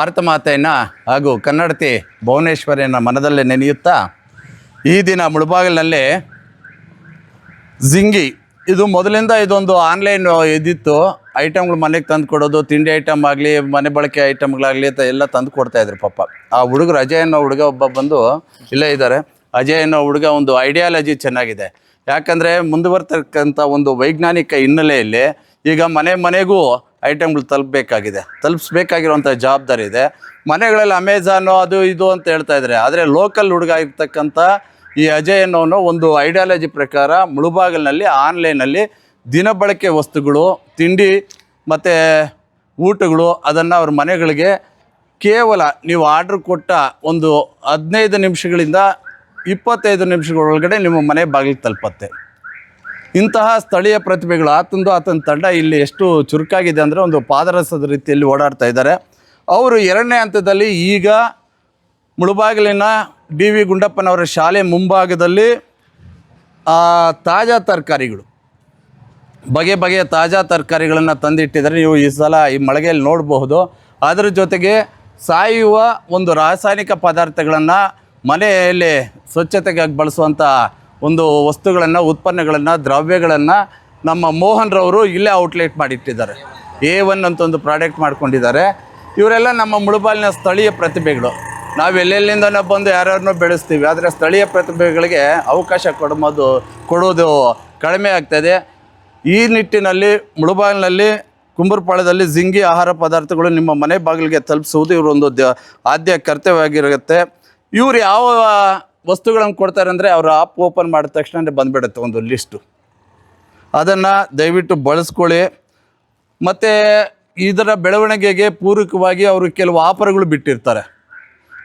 ಭಾರತ ಮಾತೆಯನ್ನ ಹಾಗೂ ಕನ್ನಡತಿ ಭುವನೇಶ್ವರಿಯನ್ನು ಮನದಲ್ಲೇ ನೆನೆಯುತ್ತಾ ಈ ದಿನ ಮುಳುಬಾಗಿಲಿನಲ್ಲಿ ಜಿಂಗಿ. ಇದು ಮೊದಲಿಂದ ಇದೊಂದು ಆನ್ಲೈನ್ ಇದಿತ್ತು. ಐಟಮ್ಗಳು ಮನೆಗೆ ತಂದು ಕೊಡೋದು, ತಿಂಡಿ ಐಟಮ್ ಆಗಲಿ, ಮನೆ ಬಳಕೆ ಐಟಮ್ಗಳಾಗಲಿ ಅಂತ ಎಲ್ಲ ತಂದು ಕೊಡ್ತಾಯಿದ್ರು ಪಾಪ. ಆ ಹುಡುಗರು ಅಜಯ್ ಅನ್ನೋ ಹುಡುಗ ಒಬ್ಬ ಬಂದು ಇಲ್ಲೇ ಇದ್ದಾರೆ. ಅಜಯ್ ಅನ್ನೋ ಹುಡುಗ ಒಂದು ಐಡಿಯಾಲಜಿ ಚೆನ್ನಾಗಿದೆ. ಯಾಕಂದರೆ ಮುಂದುವರ್ತಕ್ಕಂಥ ಒಂದು ವೈಜ್ಞಾನಿಕ ಹಿನ್ನೆಲೆಯಲ್ಲಿ ಈಗ ಮನೆ ಮನೆಗೂ ಐಟಮ್ಗಳು ತಲುಪಬೇಕಾಗಿದೆ. ತಲುಪಿಸ್ಬೇಕಾಗಿರುವಂಥ ಜವಾಬ್ದಾರಿ ಇದೆ. ಮನೆಗಳಲ್ಲಿ ಅಮೆಝಾನು ಅದು ಇದು ಅಂತ ಹೇಳ್ತಾ ಇದ್ದಾರೆ ಆದರೆ ಲೋಕಲ್ ಹುಡುಗ ಇರ್ತಕ್ಕಂಥ ಈ ಅಜಯ್ ಅನ್ನೋನು ಒಂದು ಐಡಿಯಾಲಜಿ ಪ್ರಕಾರ ಮುಳುಬಾಗಿಲಿನಲ್ಲಿ ಆನ್ಲೈನಲ್ಲಿ ದಿನಬಳಕೆ ವಸ್ತುಗಳು, ತಿಂಡಿ ಮತ್ತು ಊಟಗಳು, ಅದನ್ನು ಅವ್ರ ಮನೆಗಳಿಗೆ ಕೇವಲ ನೀವು ಆರ್ಡ್ರ್ ಕೊಟ್ಟ ಒಂದು ಹದಿನೈದು ನಿಮಿಷಗಳಿಂದ ಇಪ್ಪತ್ತೈದು ನಿಮಿಷಗಳೊಳಗಡೆ ನಿಮ್ಮ ಮನೆ ಬಾಗಿಲಿಗೆ ತಲುಪತ್ತೆ. ಇಂತಹ ಸ್ಥಳೀಯ ಪ್ರತಿಭೆಗಳು ಆತಂದು ಆತನ ತಂಡ ಇಲ್ಲಿ ಎಷ್ಟು ಚುರುಕಾಗಿದೆ ಅಂದರೆ ಒಂದು ಪಾದರಸದ ರೀತಿಯಲ್ಲಿ ಓಡಾಡ್ತಾ ಇದ್ದಾರೆ. ಅವರು ಎರಡನೇ ಹಂತದಲ್ಲಿ ಈಗ ಮುಳುಬಾಗಿಲಿನ ಡಿ ವಿ ಗುಂಡಪ್ಪನವರ ಶಾಲೆ ಮುಂಭಾಗದಲ್ಲಿ ತಾಜಾ ತರಕಾರಿಗಳು, ಬಗೆ ಬಗೆಯ ತಾಜಾ ತರಕಾರಿಗಳನ್ನು ತಂದಿಟ್ಟಿದ್ದಾರೆ. ನೀವು ಈ ಸಲ ಈ ಮಳಿಗೆಯಲ್ಲಿ ನೋಡಬಹುದು. ಅದರ ಜೊತೆಗೆ ಸಾಯುವ ಒಂದು ರಾಸಾಯನಿಕ ಪದಾರ್ಥಗಳನ್ನು ಮನೆಯಲ್ಲಿ ಸ್ವಚ್ಛತೆಗಾಗಿ ಬಳಸುವಂಥ ಒಂದು ವಸ್ತುಗಳನ್ನು, ಉತ್ಪನ್ನಗಳನ್ನು, ದ್ರವ್ಯಗಳನ್ನು ನಮ್ಮ ಮೋಹನ್ ರವರು ಇಲ್ಲೇ ಔಟ್ಲೆಟ್ ಮಾಡಿಟ್ಟಿದ್ದಾರೆ. ಎ ಒನ್ ಅಂತ ಒಂದು ಪ್ರಾಡಕ್ಟ್ ಮಾಡ್ಕೊಂಡಿದ್ದಾರೆ. ಇವರೆಲ್ಲ ನಮ್ಮ ಮುಳುಬಾಲಿನ ಸ್ಥಳೀಯ ಪ್ರತಿಭೆಗಳು. ನಾವು ಎಲ್ಲೆಲ್ಲಿಂದನೋ ಬಂದು ಯಾರ್ಯಾರನ್ನೋ ಬೆಳೆಸ್ತೀವಿ. ಆದರೆ ಸ್ಥಳೀಯ ಪ್ರತಿಭೆಗಳಿಗೆ ಅವಕಾಶ ಕೊಡೋದು ಕೊಡೋದು ಕಡಿಮೆ ಆಗ್ತಾಯಿದೆ ಈ ನಿಟ್ಟಿನಲ್ಲಿ ಮುಳುಬಾಲಿನಲ್ಲಿ ಕುಂಬರಪಾಳ್ಯದಲ್ಲಿ ಜಿಂಗಿ ಆಹಾರ ಪದಾರ್ಥಗಳು ನಿಮ್ಮ ಮನೆ ಬಾಗಿಲಿಗೆ ತಲುಪಿಸುವುದು ಇವರೊಂದು ದ, ಆದ್ಯ ಕರ್ತವ್ಯವಾಗಿರುತ್ತೆ ಇವ್ರು ಯಾವ ವಸ್ತುಗಳನ್ನು ಕೊಡ್ತಾರೆ ಅಂದರೆ ಅವ್ರು ಆಪ್ ಓಪನ್ ಮಾಡಿದ ತಕ್ಷಣ ಬಂದುಬಿಡುತ್ತೆ ಒಂದು ಲಿಸ್ಟು ಅದನ್ನು ದಯವಿಟ್ಟು ಬಳಸ್ಕೊಳ್ಳಿ. ಮತ್ತು ಇದರ ಬೆಳವಣಿಗೆಗೆ ಪೂರಕವಾಗಿ ಅವರು ಕೆಲವು ಆಫರ್ಗಳು ಬಿಟ್ಟಿರ್ತಾರೆ.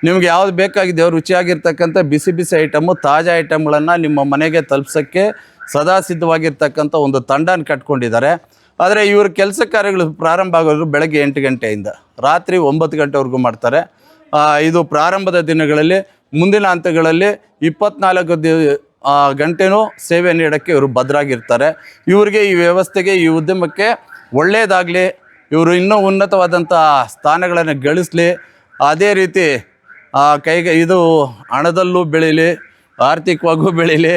ನಿಮ್ಗೆ ಯಾವ್ದು ಬೇಕಾಗಿದೆ ರುಚಿಯಾಗಿರ್ತಕ್ಕಂಥ ಬಿಸಿ ಬಿಸಿ ಐಟಮು ತಾಜಾ ಐಟಮ್ಗಳನ್ನು ನಿಮ್ಮ ಮನೆಗೆ ತಲುಪ್ಸೋಕ್ಕೆ ಸದಾ ಸಿದ್ಧವಾಗಿರ್ತಕ್ಕಂಥ ಒಂದು ತಂಡನ ಕಟ್ಕೊಂಡಿದ್ದಾರೆ. ಆದರೆ ಇವ್ರ ಕೆಲಸ ಕಾರ್ಯಗಳು ಪ್ರಾರಂಭ ಆಗೋದು ಬೆಳಗ್ಗೆ ಎಂಟು ಗಂಟೆಯಿಂದ. ರಾತ್ರಿ ಒಂಬತ್ತು ಗಂಟೆವರೆಗೂ ಮಾಡ್ತಾರೆ. ಇದು ಪ್ರಾರಂಭದ ದಿನಗಳಲ್ಲಿ ಮುಂದಿನ ಹಂತಗಳಲ್ಲಿ ಇಪ್ಪತ್ನಾಲ್ಕು ದಿ ಗಂಟೆನೂ ಸೇವೆ ನೀಡೋಕ್ಕೆ ಇವರು ಭದ್ರಾಗಿರ್ತಾರೆ. ಇವರಿಗೆ ಈ ವ್ಯವಸ್ಥೆಗೆ, ಈ ಉದ್ಯಮಕ್ಕೆ ಒಳ್ಳೆಯದಾಗಲಿ ಇವರು ಇನ್ನೂ ಉನ್ನತವಾದಂಥ ಸ್ಥಾನಗಳನ್ನು ಗಳಿಸಲಿ, ಅದೇ ರೀತಿ ಕೈಗೆ ಇದು ಹಣದಲ್ಲೂ ಬೆಳೀಲಿ, ಆರ್ಥಿಕವಾಗೂ ಬೆಳೀಲಿ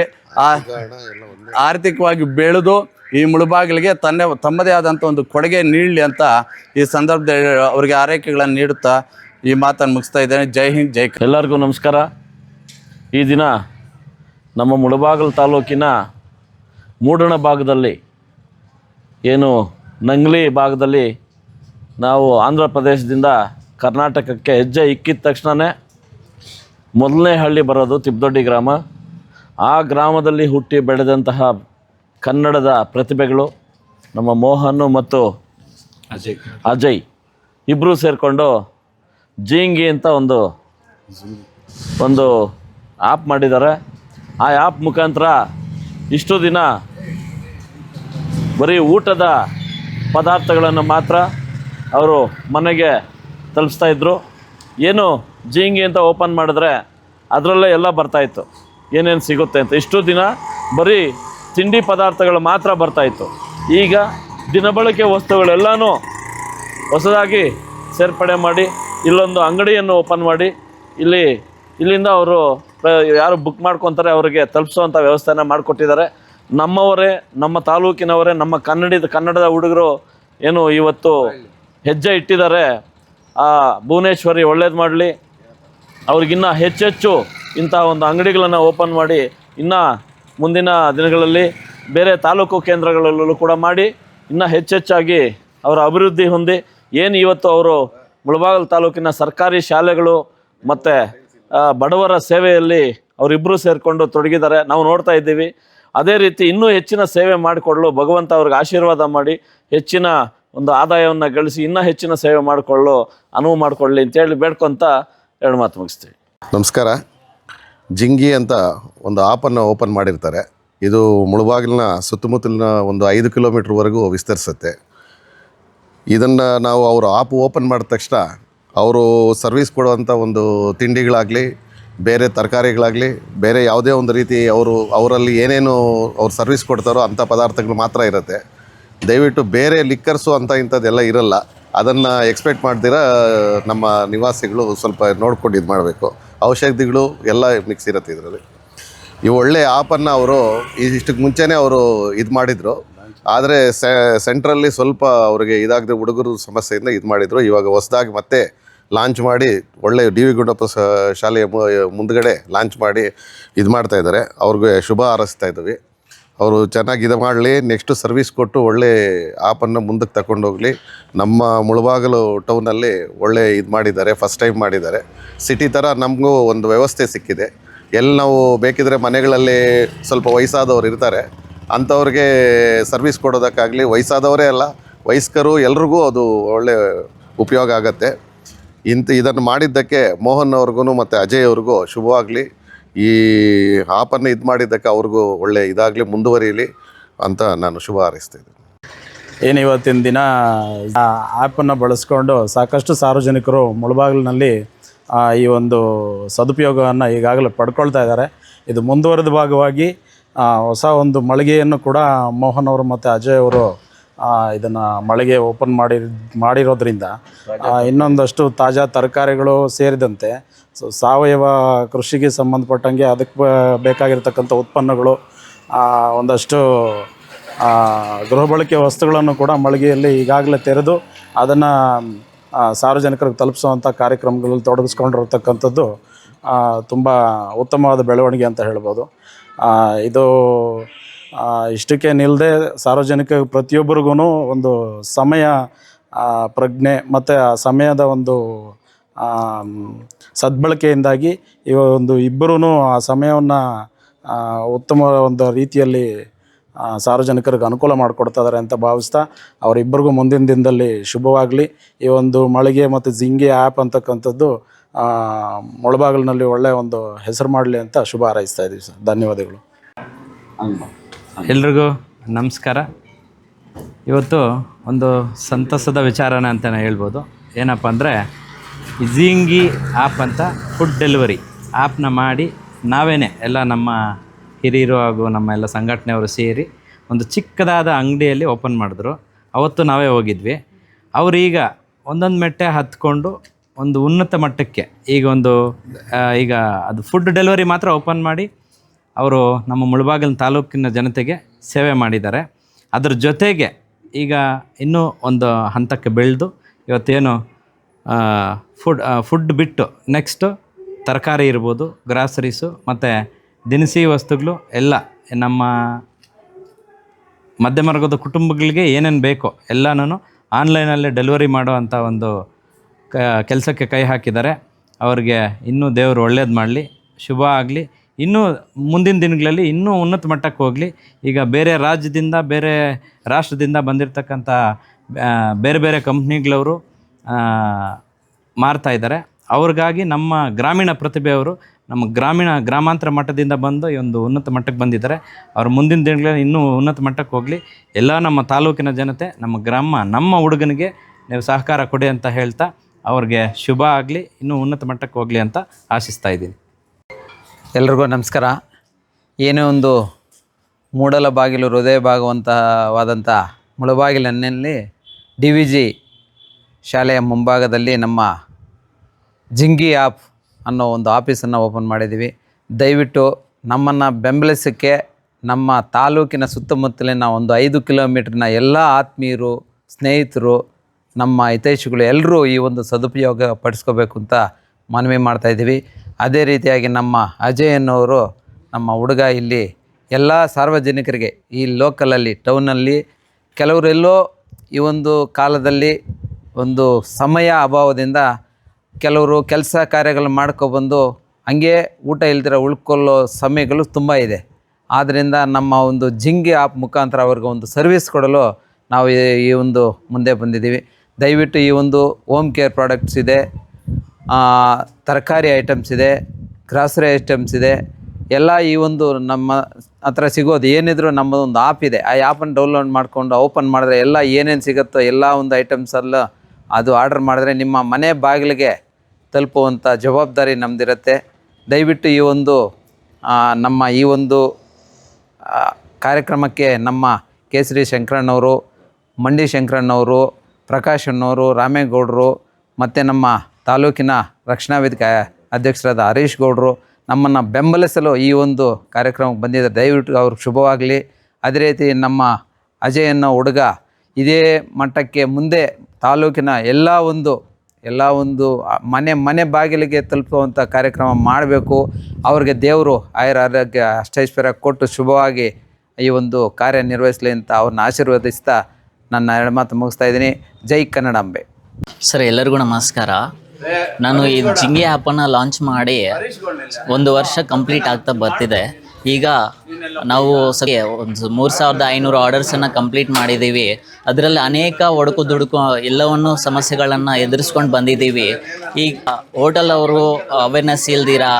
ಆರ್ಥಿಕವಾಗಿ ಬೆಳೆದು ಈ ಮುಳುಬಾಗಿಲಿಗೆ ತನ್ನ, ತಮ್ಮದೇ ಆದಂಥ ಒಂದು ಕೊಡುಗೆ ನೀಡಲಿ ಅಂತ ಈ ಸಂದರ್ಭದಲ್ಲಿ ಅವರಿಗೆ ಆರೈಕೆಗಳನ್ನು ನೀಡುತ್ತಾ ಈ ಮಾತನ್ನು ಮುಗಿಸ್ತಾ ಇದ್ದೇನೆ. ಜೈ ಹಿಂದ್ ಜೈ ಎಲ್ಲರಿಗೂ ನಮಸ್ಕಾರ. ಈ ದಿನ ನಮ್ಮ ಮುಳಬಾಗಲು ತಾಲೂಕಿನ ಮೂಡಣ ಭಾಗದಲ್ಲಿ ಏನು ನಂಗ್ಲಿ ಭಾಗದಲ್ಲಿ ನಾವು ಆಂಧ್ರ ಪ್ರದೇಶದಿಂದ ಕರ್ನಾಟಕಕ್ಕೆ ಹೆಜ್ಜೆ ಇಕ್ಕಿದ ತಕ್ಷಣವೇ ಮೊದಲನೇ ಹಳ್ಳಿ ಬರೋದು ತಿಪ್ಪದೊಡ್ಡಿ ಗ್ರಾಮ. ಆ ಗ್ರಾಮದಲ್ಲಿ ಹುಟ್ಟಿ ಬೆಳೆದಂತಹ ಕನ್ನಡದ ಪ್ರತಿಭೆಗಳು ನಮ್ಮ ಮೋಹನ್ ಮತ್ತು ಅಜಯ್. ಅಜಯ್ ಇಬ್ಬರೂ ಸೇರಿಕೊಂಡು ಜೀಂಗಿ ಅಂತ ಒಂದು ಒಂದು ಆ್ಯಪ್ ಮಾಡಿದ್ದಾರೆ. ಆ ಆ್ಯಪ್ ಮುಖಾಂತರ ಇಷ್ಟು ದಿನ ಬರೀ ಊಟದ ಪದಾರ್ಥಗಳನ್ನು ಮಾತ್ರ ಅವರು ಮನೆಗೆ ತಲುಪಿಸ್ತಾ ಇದ್ದರು ಏನು ಜೀಂಗಿ ಅಂತ ಓಪನ್ ಮಾಡಿದ್ರೆ ಅದರಲ್ಲೇ ಎಲ್ಲ ಬರ್ತಾಯಿತ್ತು ಏನೇನು ಸಿಗುತ್ತೆ ಅಂತ. ಇಷ್ಟು ದಿನ ಬರೀ ತಿಂಡಿ ಪದಾರ್ಥಗಳು ಮಾತ್ರ ಬರ್ತಾಯಿತ್ತು ಈಗ ದಿನಬಳಕೆ ವಸ್ತುಗಳೆಲ್ಲನೂ ಹೊಸದಾಗಿ ಸೇರ್ಪಡೆ ಮಾಡಿ ಇಲ್ಲೊಂದು ಅಂಗಡಿಯನ್ನು ಓಪನ್ ಮಾಡಿ, ಇಲ್ಲಿ, ಇಲ್ಲಿಂದ ಅವರು ಯಾರು ಬುಕ್ ಮಾಡ್ಕೊತಾರೆ, ಅವರಿಗೆ ತಲುಪಿಸುವಂಥ ವ್ಯವಸ್ಥೆನ ಮಾಡಿಕೊಟ್ಟಿದ್ದಾರೆ. ನಮ್ಮವರೇ, ನಮ್ಮ ತಾಲೂಕಿನವರೇ, ನಮ್ಮ ಕನ್ನಡದ ಕನ್ನಡದ ಹುಡುಗರು ಏನು ಇವತ್ತು ಹೆಜ್ಜೆ ಇಟ್ಟಿದ್ದಾರೆ. ಆ ಭುವನೇಶ್ವರಿ ಒಳ್ಳೇದು ಮಾಡಲಿ. ಅವ್ರಿಗಿನ್ನ ಹೆಚ್ಚೆಚ್ಚು ಇಂಥ ಒಂದು ಅಂಗಡಿಗಳನ್ನು ಓಪನ್ ಮಾಡಿ, ಇನ್ನು ಮುಂದಿನ ದಿನಗಳಲ್ಲಿ ಬೇರೆ ತಾಲೂಕು ಕೇಂದ್ರಗಳಲ್ಲೂ ಕೂಡ ಮಾಡಿ, ಇನ್ನೂ ಹೆಚ್ಚೆಚ್ಚಾಗಿ ಅವರ ಅಭಿವೃದ್ಧಿ ಹೊಂದಿ, ಏನು ಇವತ್ತು ಅವರು ಮುಳಬಾಗಲು ತಾಲೂಕಿನ ಸರ್ಕಾರಿ ಶಾಲೆಗಳು ಮತ್ತು ಬಡವರ ಸೇವೆಯಲ್ಲಿ ಅವರಿಬ್ಬರು ಸೇರಿಕೊಂಡು ತೊಡಗಿದ್ದಾರೆ. ನಾವು ನೋಡ್ತಾ ಇದ್ದೀವಿ. ಅದೇ ರೀತಿ ಇನ್ನೂ ಹೆಚ್ಚಿನ ಸೇವೆ ಮಾಡಿಕೊಳ್ಳಲು ಭಗವಂತ ಅವ್ರಿಗೆ ಆಶೀರ್ವಾದ ಮಾಡಿ, ಹೆಚ್ಚಿನ ಒಂದು ಆದಾಯವನ್ನು ಗಳಿಸಿ ಇನ್ನೂ ಹೆಚ್ಚಿನ ಸೇವೆ ಮಾಡಿಕೊಳ್ಳಲು ಅನುವು ಮಾಡಿಕೊಳ್ಳಿ ಅಂತೇಳಿ ಬೇಡ್ಕೊಂತ ಎರಡು ಮಾತು ಮುಗಿಸ್ತೀವಿ. ನಮಸ್ಕಾರ. ಜಿಂಗಿ ಅಂತ ಒಂದು ಆಪನ್ನು ಓಪನ್ ಮಾಡಿರ್ತಾರೆ. ಇದು ಮುಳುಬಾಗಿಲಿನ ಸುತ್ತಮುತ್ತಲಿನ ಒಂದು ಐದು ಕಿಲೋಮೀಟ್ರ್ವರೆಗೂ ವಿಸ್ತರಿಸುತ್ತೆ. ಇದನ್ನು ನಾವು ಅವರು ಆಪ್ ಓಪನ್ ಮಾಡಿದ ತಕ್ಷಣ ಅವರು ಸರ್ವಿಸ್ ಕೊಡುವಂಥ ಒಂದು ತಿಂಡಿಗಳಾಗಲಿ, ಬೇರೆ ತರಕಾರಿಗಳಾಗಲಿ, ಬೇರೆ ಯಾವುದೇ ಒಂದು ರೀತಿ ಅವರು ಅವರಲ್ಲಿ ಏನೇನು ಅವ್ರು ಸರ್ವಿಸ್ ಕೊಡ್ತಾರೋ ಅಂಥ ಪದಾರ್ಥಗಳು ಮಾತ್ರ ಇರುತ್ತೆ. ದಯವಿಟ್ಟು ಬೇರೆ ಲಿಕ್ಕರ್ಸು ಅಂತ ಇಂಥದ್ದೆಲ್ಲ ಇರಲ್ಲ. ಅದನ್ನು ಎಕ್ಸ್ಪೆಕ್ಟ್ ಮಾಡ್ದಿರ ನಮ್ಮ ನಿವಾಸಿಗಳು ಸ್ವಲ್ಪ ನೋಡ್ಕೊಂಡು ಇದು ಮಾಡಬೇಕು. ಔಷಧಿಗಳು ಎಲ್ಲ ಮಿಕ್ಸ್ ಇರುತ್ತೆ ಇದರಲ್ಲಿ. ಈ ಒಳ್ಳೆಯ ಆ್ಯಪನ್ನು ಅವರು ಇಷ್ಟಕ್ಕೆ ಮುಂಚೆನೇ ಅವರು ಇದು ಮಾಡಿದರು. ಆದರೆ ಸೆಂಟ್ರಲ್ಲಿ ಸ್ವಲ್ಪ ಅವರಿಗೆ ಇದಾಗದೆ ಹುಡುಗರು ಸಮಸ್ಯೆಯಿಂದ ಇದು ಮಾಡಿದರು. ಇವಾಗ ಹೊಸದಾಗಿ ಮತ್ತೆ ಲಾಂಚ್ ಮಾಡಿ ಒಳ್ಳೆ ಡಿ ವಿ ಗುಂಡಪ್ಪ ಸ, ಶಾಲೆಯ ಮುಂದಗಡೆ ಲಾಂಚ್ ಮಾಡಿ ಇದು ಮಾಡ್ತಾ ಇದ್ದಾರೆ. ಅವ್ರಿಗೆ ಶುಭ ಹಾರೈಸ್ತಾ ಇದ್ದೀವಿ. ಅವರು ಚೆನ್ನಾಗಿ ಇದು ಮಾಡಲಿ, ನೆಕ್ಸ್ಟು ಸರ್ವಿಸ್ ಕೊಟ್ಟು ಒಳ್ಳೆ ಆ್ಯಪನ್ನು ಮುಂದಕ್ಕೆ ತಗೊಂಡೋಗಲಿ ನಮ್ಮ ಮುಳಬಾಗಲು ಟೌನಲ್ಲಿ ಒಳ್ಳೆ ಇದು ಮಾಡಿದ್ದಾರೆ, ಫಸ್ಟ್ ಟೈಮ್ ಮಾಡಿದ್ದಾರೆ. ಸಿಟಿ ಥರ ನಮಗೂ ಒಂದು ವ್ಯವಸ್ಥೆ ಸಿಕ್ಕಿದೆ. ಎಲ್ಲಿ ನಾವು ಬೇಕಿದ್ರೆ ಮನೆಗಳಲ್ಲಿ ಸ್ವಲ್ಪ ವಯಸ್ಸಾದವ್ರು ಇರ್ತಾರೆ. ಅಂಥವ್ರಿಗೆ ಸರ್ವಿಸ್ ಕೊಡೋದಕ್ಕಾಗಲಿ ವಯಸ್ಸಾದವರೇ ಅಲ್ಲ, ವಯಸ್ಕರು ಎಲ್ರಿಗೂ ಅದು ಒಳ್ಳೆ ಉಪಯೋಗ ಆಗತ್ತೆ. ಇಂಥ ಇದನ್ನು ಮಾಡಿದ್ದಕ್ಕೆ ಮೋಹನ್ ಅವ್ರಿಗೂ ಮತ್ತು ಅಜಯ್ ಅವ್ರಿಗೂ ಶುಭವಾಗಲಿ. ಈ ಆಪನ್ನು ಇದು ಮಾಡಿದ್ದಕ್ಕೆ ಅವ್ರಿಗೂ ಒಳ್ಳೆ ಇದಾಗಲಿ ಮುಂದುವರಿಯಲಿ ಅಂತ ನಾನು ಶುಭ ಹಾರೈಸ್ತಿದ್ದೀನಿ ಏನು ಇವತ್ತಿನ ದಿನ ಆ್ಯಪನ್ನು ಬಳಸ್ಕೊಂಡು ಸಾಕಷ್ಟು ಸಾರ್ವಜನಿಕರು ಮುಳಬಾಗಿಲಿನಲ್ಲಿ ಈ ಒಂದು ಸದುಪಯೋಗವನ್ನು ಈಗಾಗಲೇ ಪಡ್ಕೊಳ್ತಾ ಇದ್ದಾರೆ. ಇದು ಮುಂದುವರೆದ ಭಾಗವಾಗಿ ಹೊಸ ಒಂದು ಮಳಿಗೆಯನ್ನು ಕೂಡ ಮೋಹನ್ ಅವರು ಮತ್ತು ಅಜಯ್ ಅವರು ಇದನ್ನು ಮಳಿಗೆ ಓಪನ್ ಮಾಡಿ, ಮಾಡಿರೋದ್ರಿಂದ ಇನ್ನೊಂದಷ್ಟು ತಾಜಾ ತರಕಾರಿಗಳು ಸೇರಿದಂತೆ, ಸೊ ಸಾವಯವ ಕೃಷಿಗೆ ಸಂಬಂಧಪಟ್ಟಂಗೆ ಅದಕ್ಕೆ ಬೇಕಾಗಿರ್ತಕ್ಕಂಥ ಉತ್ಪನ್ನಗಳು ಒಂದಷ್ಟು ಗೃಹ ಬಳಕೆ ವಸ್ತುಗಳನ್ನು ಕೂಡ ಮಳಿಗೆಯಲ್ಲಿ ಈಗಾಗಲೇ ತೆರೆದು ಅದನ್ನು ಸಾರ್ವಜನಿಕರಿಗೆ ತಲುಪಿಸುವಂಥ ಕಾರ್ಯಕ್ರಮಗಳಲ್ಲಿ ತೊಡಗಿಸ್ಕೊಂಡಿರ್ತಕ್ಕಂಥದ್ದು ತುಂಬ ಉತ್ತಮವಾದ ಬೆಳವಣಿಗೆ ಅಂತ ಹೇಳ್ಬೋದು. ಇದು ಇಷ್ಟಕ್ಕೆ ನಿಲ್ಲದೆ ಸಾರ್ವಜನಿಕ ಪ್ರತಿಯೊಬ್ಬರಿಗೂ ಒಂದು ಸಮಯ ಪ್ರಜ್ಞೆ ಮತ್ತು ಆ ಸಮಯದ ಒಂದು ಸದ್ಬಳಕೆಯಿಂದಾಗಿ ಈ ಒಂದು ಇಬ್ಬರೂ ಆ ಸಮಯವನ್ನು ಉತ್ತಮ ಒಂದು ರೀತಿಯಲ್ಲಿ ಸಾರ್ವಜನಿಕರಿಗೆ ಅನುಕೂಲ ಮಾಡಿಕೊಡ್ತಾ ಇದ್ದಾರೆ ಅಂತ ಭಾವಿಸ್ತಾ ಅವರಿಬ್ಬರಿಗೂ ಮುಂದಿನ ದಿನದಲ್ಲಿ ಶುಭವಾಗಲಿ. ಈ ಒಂದು ಮಳಿಗೆ ಮತ್ತು ಜಿಂಗೆ ಆ್ಯಪ್ ಅಂತಕ್ಕಂಥದ್ದು ಮುಳಬಾಗಿಲಿನಲ್ಲಿ ಒಳ್ಳೆಯ ಒಂದು ಹೆಸರು ಮಾಡಲಿ ಅಂತ ಶುಭ ಹಾರೈಸ್ತಾ ಇದ್ದೀವಿ ಸರ್. ಧನ್ಯವಾದಗಳು. ಎಲ್ರಿಗೂ ನಮಸ್ಕಾರ. ಇವತ್ತು ಒಂದು ಸಂತಸದ ವಿಚಾರನ ಅಂತಲೇ ಹೇಳ್ಬೋದು. ಏನಪ್ಪ ಅಂದರೆ, ಝಿಂಗಿ ಆ್ಯಪ್ ಅಂತ ಫುಡ್ ಡೆಲಿವರಿ ಆ್ಯಪ್ನ ಮಾಡಿ ನಾವೇನೇ ಎಲ್ಲ ನಮ್ಮ ಹಿರಿಯರು ಹಾಗೂ ನಮ್ಮ ಎಲ್ಲ ಸಂಘಟನೆಯವರು ಸೇರಿ ಒಂದು ಚಿಕ್ಕದಾದ ಅಂಗಡಿಯಲ್ಲಿ ಓಪನ್ ಮಾಡಿದ್ರು. ಅವತ್ತು ನಾವೇ ಹೋಗಿದ್ವಿ. ಅವರೀಗ ಒಂದೊಂದು ಮೆಟ್ಟೆ ಹತ್ಕೊಂಡು ಒಂದು ಉನ್ನತ ಮಟ್ಟಕ್ಕೆ ಈಗ ಒಂದು ಈಗ ಅದು ಫುಡ್ ಡೆಲಿವರಿ ಮಾತ್ರ ಓಪನ್ ಮಾಡಿ ಅವರು ನಮ್ಮ ಮುಳಬಾಗಿಲು ತಾಲೂಕಿನ ಜನತೆಗೆ ಸೇವೆ ಮಾಡಿದ್ದಾರೆ. ಅದರ ಜೊತೆಗೆ ಈಗ ಇನ್ನೂ ಒಂದು ಹಂತಕ್ಕೆ ಬೆಳೆದು ಇವತ್ತೇನು ಫುಡ್ ಫುಡ್ ಬಿಟ್ಟು ನೆಕ್ಸ್ಟು ತರಕಾರಿ ಇರ್ಬೋದು ಗ್ರಾಸರೀಸು ಮತ್ತು ದಿನಸಿ ವಸ್ತುಗಳು ಎಲ್ಲ ನಮ್ಮ ಮಧ್ಯಮ ವರ್ಗದ ಕುಟುಂಬಗಳಿಗೆ ಏನೇನು ಬೇಕೋ ಎಲ್ಲನೂ ಆನ್ಲೈನಲ್ಲೇ ಡೆಲಿವರಿ ಮಾಡುವಂಥ ಒಂದು ಕ, ಕೆಲಸಕ್ಕೆ ಕೈ ಹಾಕಿದ್ದಾರೆ. ಅವ್ರಿಗೆ ಇನ್ನೂ ದೇವರು ಒಳ್ಳೇದು ಮಾಡಲಿ, ಶುಭ ಆಗಲಿ. ಇನ್ನೂ ಮುಂದಿನ ದಿನಗಳಲ್ಲಿ ಇನ್ನೂ ಉನ್ನತ ಮಟ್ಟಕ್ಕೆ ಹೋಗಲಿ. ಈಗ ಬೇರೆ ರಾಜ್ಯದಿಂದ, ಬೇರೆ ರಾಷ್ಟ್ರದಿಂದ ಬಂದಿರತಕ್ಕಂಥ ಬೇರೆ ಬೇರೆ ಕಂಪ್ನಿಗಳವರು ಮಾರ್ತಾ ಇದ್ದಾರೆ. ಅವ್ರಿಗಾಗಿ ನಮ್ಮ ಗ್ರಾಮೀಣ ಪ್ರತಿಭೆಯವರು ನಮ್ಮ ಗ್ರಾಮೀಣ ಗ್ರಾಮಾಂತರ ಮಟ್ಟದಿಂದ ಬಂದು ಈ ಒಂದು ಉನ್ನತ ಮಟ್ಟಕ್ಕೆ ಬಂದಿದ್ದಾರೆ. ಅವ್ರು ಮುಂದಿನ ದಿನಗಳಲ್ಲಿ ಇನ್ನೂ ಉನ್ನತ ಮಟ್ಟಕ್ಕೆ ಹೋಗಲಿ. ಎಲ್ಲ ನಮ್ಮ ತಾಲೂಕಿನ ಜನತೆ, ನಮ್ಮ ಗ್ರಾಮ, ನಮ್ಮ ಹುಡುಗನಿಗೆ ನೀವು ಸಹಕಾರ ಕೊಡಿ ಅಂತ ಹೇಳ್ತಾ ಅವ್ರಿಗೆ ಶುಭ ಆಗಲಿ, ಇನ್ನೂ ಉನ್ನತ ಮಟ್ಟಕ್ಕೆ ಹೋಗಲಿ ಅಂತ ಆಶಿಸ್ತಾ ಇದ್ದೀನಿ. ಎಲ್ರಿಗೂ ನಮಸ್ಕಾರ. ಏನೇ ಒಂದು ಮೂಡಲ ಬಾಗಿಲು, ಹೃದಯ ಭಾಗವಂತವಾದಂಥ ಮುಳಬಾಗಿಲನ್ನಲ್ಲಿ ಡಿ ವಿ ಜಿ ಶಾಲೆಯ ಮುಂಭಾಗದಲ್ಲಿ ನಮ್ಮ ಜಿಂಗಿ ಆಪ್ ಅನ್ನೋ ಒಂದು ಆಫೀಸನ್ನು ಓಪನ್ ಮಾಡಿದ್ದೀವಿ. ದಯವಿಟ್ಟು ನಮ್ಮನ್ನು ಬೆಂಬಲಿಸೋಕ್ಕೆ ನಮ್ಮ ತಾಲೂಕಿನ ಸುತ್ತಮುತ್ತಲಿನ ಒಂದು ಐದು ಕಿಲೋಮೀಟ್ರ್ನ ಎಲ್ಲ ಆತ್ಮೀಯರು, ಸ್ನೇಹಿತರು ನಮ್ಮ ಹಿತೈಷಿಗಳು ಎಲ್ಲರೂ ಈ ಒಂದು ಸದುಪಯೋಗ ಪಡಿಸ್ಕೋಬೇಕು ಅಂತ ಮನವಿ ಮಾಡ್ತಾಯಿದ್ದೀವಿ ಅದೇ ರೀತಿಯಾಗಿ ನಮ್ಮ ಅಜಯ್ ಅನ್ನೋರು ನಮ್ಮ ಹುಡುಗ ಇಲ್ಲಿ ಎಲ್ಲ ಸಾರ್ವಜನಿಕರಿಗೆ ಈ ಲೋಕಲಲ್ಲಿ ಟೌನಲ್ಲಿ ಕೆಲವರೆಲ್ಲೋ ಈ ಒಂದು ಕಾಲದಲ್ಲಿ ಒಂದು ಸಮಯ ಅಭಾವದಿಂದ ಕೆಲವರು ಕೆಲಸ ಕಾರ್ಯಗಳು ಮಾಡ್ಕೊಬಂದು ಹಂಗೆ ಊಟ ಇಲ್ದಿರ ಉಳ್ಕೊಳ್ಳೋ ಸಮಯಗಳು ತುಂಬ ಇದೆ. ಆದ್ದರಿಂದ ನಮ್ಮ ಒಂದು ಜಿಂಗಿ ಆ್ಯಪ್ ಮುಖಾಂತರ ಅವ್ರಿಗೆ ಒಂದು ಸರ್ವಿಸ್ ಕೊಡಲು ನಾವು ಈ- ಈ ಒಂದು ಮುಂದೆ ಬಂದಿದ್ದೀವಿ. ದಯವಿಟ್ಟು ಈ ಒಂದು ಹೋಮ್ ಕೇರ್ ಪ್ರಾಡಕ್ಟ್ಸ್ ಇದೆ ತರಕಾರಿ ಐಟಮ್ಸ್ ಇದೆ ಗ್ರಾಸರಿ ಐಟಮ್ಸ್ ಇದೆ, ಎಲ್ಲ ಈ ಒಂದು ನಮ್ಮ ಹತ್ರ ಸಿಗೋದು. ಏನಿದ್ರು ನಮ್ಮದೊಂದು ಆ್ಯಪ್ ಇದೆ. ಆ ಆ್ಯಪನ್ನು ಡೌನ್ಲೋಡ್ ಮಾಡಿಕೊಂಡು ಓಪನ್ ಮಾಡಿದ್ರೆ ಎಲ್ಲ ಏನೇನು ಸಿಗುತ್ತೋ ಎಲ್ಲ ಒಂದು ಐಟಮ್ಸ್ ಎಲ್ಲ ಅದು ಆರ್ಡರ್ ಮಾಡಿದ್ರೆ ನಿಮ್ಮ ಮನೆ ಬಾಗಿಲಿಗೆ ತಲುಪುವಂಥ ಜವಾಬ್ದಾರಿ ನಮ್ಮದಿರುತ್ತೆ ದಯವಿಟ್ಟು ಈ ಒಂದು ನಮ್ಮ ಈ ಒಂದು ಕಾರ್ಯಕ್ರಮಕ್ಕೆ ನಮ್ಮ ಕೇಸರಿ ಶಂಕರಣ್ಣವರು, ಮಂಡಿ ಶಂಕರಣ್ಣವರು ಪ್ರಕಾಶ್ ಅನ್ನೋರು, ರಾಮೇಗೌಡರು, ಮತ್ತು ನಮ್ಮ ತಾಲೂಕಿನ ರಕ್ಷಣಾ ವೇದಿಕೆ ಅಧ್ಯಕ್ಷರಾದ ಹರೀಶ್ ಗೌಡರು ನಮ್ಮನ್ನು ಬೆಂಬಲಿಸಲು ಈ ಒಂದು ಕಾರ್ಯಕ್ರಮಕ್ಕೆ ಬಂದಿದ್ದಾರೆ. ದಯವಿಟ್ಟು ಅವ್ರಿಗೆ ಶುಭವಾಗಲಿ. ಅದೇ ರೀತಿ ನಮ್ಮ ಅಜಯ್ ಅನ್ನೋ ಹುಡುಗ ಇದೇ ಮಟ್ಟಕ್ಕೆ ಮುಂದೆ ತಾಲೂಕಿನ ಎಲ್ಲ ಒಂದು ಎಲ್ಲ ಒಂದು ಮನೆ ಮನೆ ಬಾಗಿಲಿಗೆ ತಲುಪುವಂಥ ಕಾರ್ಯಕ್ರಮ ಮಾಡಬೇಕು. ಅವ್ರಿಗೆ ದೇವರು ಆಯುರ ಆರೋಗ್ಯ ಅಷ್ಟೈಶ್ವರ್ಯ ಕೊಟ್ಟು ಶುಭವಾಗಿ ಈ ಒಂದು ಕಾರ್ಯ ನಿರ್ವಹಿಸಲಿ ಅಂತ ಅವ್ರನ್ನ ಆಶೀರ್ವದಿಸ್ತಾ ನನ್ನ ಎರಡು ಮಾತು ಮುಗಿಸ್ತಾ ಇದ್ದೀನಿ. ಜೈ ಕನ್ನಡಾಂಬೆ ಸರ್, ಎಲ್ಲರಿಗೂ ನಮಸ್ಕಾರ. ನಾನು ಈ ಜಿಂಗಿ ಆ್ಯಪನ್ನು ಲಾಂಚ್ ಮಾಡಿ ಒಂದು ವರ್ಷ ಕಂಪ್ಲೀಟ್ ಆಗ್ತಾ ಬರ್ತಿದೆ. ಈಗ ನಾವು ಸರಿ ಒಂದು ಮೂರು ಸಾವಿರದ ಐನೂರು ಆರ್ಡರ್ಸನ್ನು ಕಂಪ್ಲೀಟ್ ಮಾಡಿದ್ದೀವಿ. ಅದರಲ್ಲಿ ಅನೇಕ ಒಡಕು ದುಡುಕು, ಎಲ್ಲವನ್ನು ಸಮಸ್ಯೆಗಳನ್ನು ಎದುರಿಸ್ಕೊಂಡು ಬಂದಿದ್ದೀವಿ. ಈಗ ಹೋಟೆಲ್ ಅವರು ಅವೇರ್ನೆಸ್ ಇಲ್ದಿರಾ?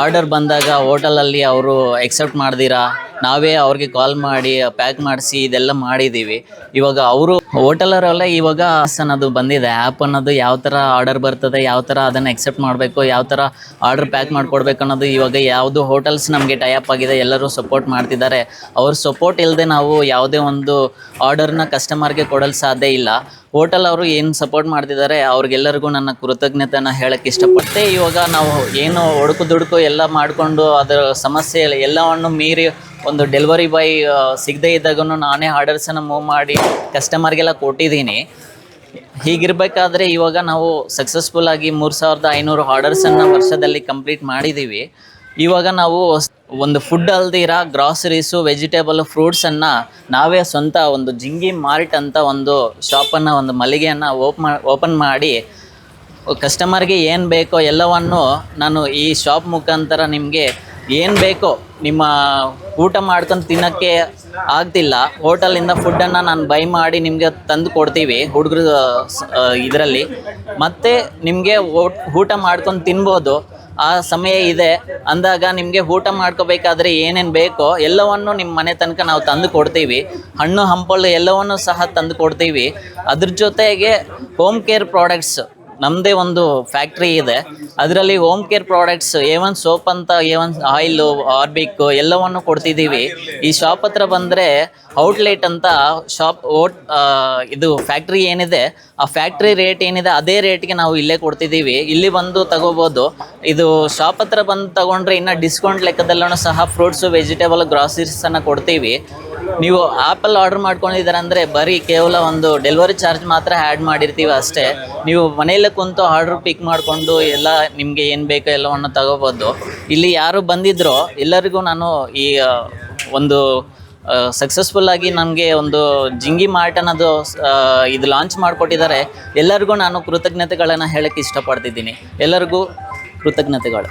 ಆರ್ಡರ್ ಬಂದಾಗ ಹೋಟೆಲಲ್ಲಿ ಅವರು ಎಕ್ಸೆಪ್ಟ್ ಮಾಡ್ದಿರಾ? ನಾವೇ ಅವ್ರಿಗೆ ಕಾಲ್ ಮಾಡಿ ಪ್ಯಾಕ್ ಮಾಡಿಸಿ ಇದೆಲ್ಲ ಮಾಡಿದ್ದೀವಿ ಇವಾಗ ಅವರು ಹೋಟೆಲರೆಲ್ಲ ಇವಾಗ ಅನ್ನೋದು ಬಂದಿದೆ. ಆ್ಯಪ್ ಅನ್ನೋದು ಯಾವ ಥರ ಆರ್ಡರ್ ಬರ್ತದೆ, ಯಾವ ಥರ ಅದನ್ನು ಎಕ್ಸೆಪ್ಟ್ ಮಾಡಬೇಕು, ಯಾವ ಥರ ಆರ್ಡರ್ ಪ್ಯಾಕ್ ಮಾಡ್ಕೊಡ್ಬೇಕು ಅನ್ನೋದು ಇವಾಗ ಯಾವುದು ಹೋಟೆಲ್ಸ್ ನಮಗೆ ಟೈಅಪ್ ಆಗಿದೆ, ಎಲ್ಲರೂ ಸಪೋರ್ಟ್ ಮಾಡ್ತಿದ್ದಾರೆ. ಅವ್ರ ಸಪೋರ್ಟ್ ಇಲ್ಲದೆ ನಾವು ಯಾವುದೇ ಒಂದು ಆರ್ಡರ್ನ ಕಸ್ಟಮರ್ಗೆ ಕೊಡಲು ಸಾಧ್ಯ ಇಲ್ಲ. ಹೋಟೆಲ್ ಅವರು ಏನು ಸಪೋರ್ಟ್ ಮಾಡ್ತಿದ್ದಾರೆ, ಅವ್ರಿಗೆಲ್ಲರಿಗೂ ನನ್ನ ಕೃತಜ್ಞತೆನ ಹೇಳಕ್ಕೆ ಇಷ್ಟಪಡ್ತೆ. ಇವಾಗ ನಾವು ಏನು ಒಡುಕು ದುಡುಕು ಎಲ್ಲ ಮಾಡಿಕೊಂಡು ಅದರ ಸಮಸ್ಯೆ ಎಲ್ಲವನ್ನು ಮೀರಿ ಒಂದು ಡೆಲಿವರಿ ಬಾಯ್ ಸಿಗದೇ ಇದ್ದಾಗೂ ನಾನೇ ಆರ್ಡರ್ಸನ್ನು ಮೂವ್ ಮಾಡಿ ಕಸ್ಟಮರ್ಗೆಲ್ಲ ಕೊಟ್ಟಿದ್ದೀನಿ. ಹೀಗಿರಬೇಕಾದ್ರೆ ಇವಾಗ ನಾವು ಸಕ್ಸಸ್ಫುಲ್ ಆಗಿ ಮೂರು ಸಾವಿರದ ಐನೂರು ಆರ್ಡರ್ಸನ್ನು ವರ್ಷದಲ್ಲಿ ಕಂಪ್ಲೀಟ್ ಮಾಡಿದ್ದೀವಿ ಇವಾಗ ನಾವು ಒಂದು ಫುಡ್ ಅಲ್ದಿರ ಗ್ರಾಸರೀಸು ವೆಜಿಟೇಬಲ್ ಫ್ರೂಟ್ಸನ್ನು ನಾವೇ ಸ್ವಂತ ಒಂದು ಜಿಂಗಿ ಮಾರ್ಟ್ ಅಂತ ಒಂದು ಶಾಪನ್ನು ಒಂದು ಮಳಿಗೆಯನ್ನು ಓಪ್ ಓಪನ್ ಮಾಡಿ ಕಸ್ಟಮರ್ಗೆ ಏನು ಬೇಕೋ ಎಲ್ಲವನ್ನು ನಾನು ಈ ಶಾಪ್ ಮುಖಾಂತರ ನಿಮಗೆ ಏನು ಬೇಕೋ ನಿಮ್ಮ ಊಟ ಮಾಡ್ಕೊಂಡು ತಿನ್ನೋಕ್ಕೆ ಆಗ್ತಿಲ್ಲ. ಹೋಟೆಲಿಂದ ಫುಡ್ಡನ್ನು ನಾನು ಬೈ ಮಾಡಿ ನಿಮಗೆ ತಂದು ಕೊಡ್ತೀವಿ ಹುಡುಗರು ಇದರಲ್ಲಿ. ಮತ್ತು ನಿಮಗೆ ಊಟ ಮಾಡ್ಕೊಂಡು ತಿನ್ಬೋದು. ಆ ಸಮಯ ಇದೆ. ಅಂದಾಗ ನಿಮಗೆ ಊಟ ಮಾಡ್ಕೋಬೇಕಾದ್ರೆ ಏನೇನು ಬೇಕೋ ಎಲ್ಲವನ್ನು ನಿಮ್ಮ ಮನೆ ತನಕ ನಾವು ತಂದು ಕೊಡ್ತೀವಿ. ಹಣ್ಣು, ಹಂಪಲು ಎಲ್ಲವನ್ನು ಸಹ ತಂದು ಕೊಡ್ತೀವಿ. ಅದ್ರ ಜೊತೆಗೆ ಹೋಮ್ ಕೇರ್ ಪ್ರಾಡಕ್ಟ್ಸ್ ನಮ್ಮದೇ ಒಂದು ಫ್ಯಾಕ್ಟ್ರಿ ಇದೆ. ಅದರಲ್ಲಿ home care products A one soap ಅಂತ ಎ ಒನ್ ಆಯಿಲು ಆರ್ಬಿಕ್ ಎಲ್ಲವನ್ನು ಕೊಡ್ತಿದ್ದೀವಿ ಈ ಶಾಪ್ ಹತ್ರ ಬಂದರೆ ಔಟ್ಲೆಟ್ ಅಂತ ಶಾಪ್ ಓಟ್ ಇದು ಫ್ಯಾಕ್ಟ್ರಿ ಏನಿದೆ, ಆ ಫ್ಯಾಕ್ಟ್ರಿ ರೇಟ್ ಏನಿದೆ, ಅದೇ ರೇಟ್ಗೆ ನಾವು ಇಲ್ಲೇ ಕೊಡ್ತಿದ್ದೀವಿ ಇಲ್ಲಿ ಬಂದು ತಗೋಬೋದು. ಇದು ಶಾಪ್ ಹತ್ರ ಬಂದು ತಗೊಂಡ್ರೆ ಇನ್ನು ಡಿಸ್ಕೌಂಟ್ ಲೆಕ್ಕದಲ್ಲೂ ಸಹ ಫ್ರೂಟ್ಸು ವೆಜಿಟೇಬಲ್ ಗ್ರಾಸರೀಸನ್ನು ಕೊಡ್ತೀವಿ. ನೀವು ಆ್ಯಪಲ್ಲಿ ಆರ್ಡರ್ ಮಾಡ್ಕೊಂಡಿದ್ದೀರ ಅಂದರೆ ಬರೀ ಕೇವಲ ಒಂದು ಡೆಲಿವರಿ ಚಾರ್ಜ್ ಮಾತ್ರ ಆ್ಯಡ್ ಮಾಡಿರ್ತೀವಿ ಅಷ್ಟೇ. ನೀವು ಮನೆಯಲ್ಲೇ ಕುಂತು ಆರ್ಡ್ರ್ ಪಿಕ್ ಮಾಡಿಕೊಂಡು ಎಲ್ಲ ನಿಮಗೆ ಏನು ಬೇಕೋ ಎಲ್ಲವನ್ನು ತಗೋಬೋದು. ಇಲ್ಲಿ ಯಾರು ಬಂದಿದ್ರೋ ಎಲ್ಲರಿಗೂ ನಾನು ಈ ಒಂದು ಸಕ್ಸಸ್ಫುಲ್ ಆಗಿ ನನಗೆ ಒಂದು ಜಿಂಗಿ ಮಾರ್ಟ್ ಅನ್ನೋದು ಇದು ಲಾಂಚ್ ಮಾಡಿಕೊಟ್ಟಿದ್ದಾರೆ. ಎಲ್ಲರಿಗೂ ನಾನು ಕೃತಜ್ಞತೆಗಳನ್ನು ಹೇಳಕ್ಕೆ ಇಷ್ಟಪಡ್ತಿದ್ದೀನಿ. ಎಲ್ಲರಿಗೂ ಕೃತಜ್ಞತೆಗಳು.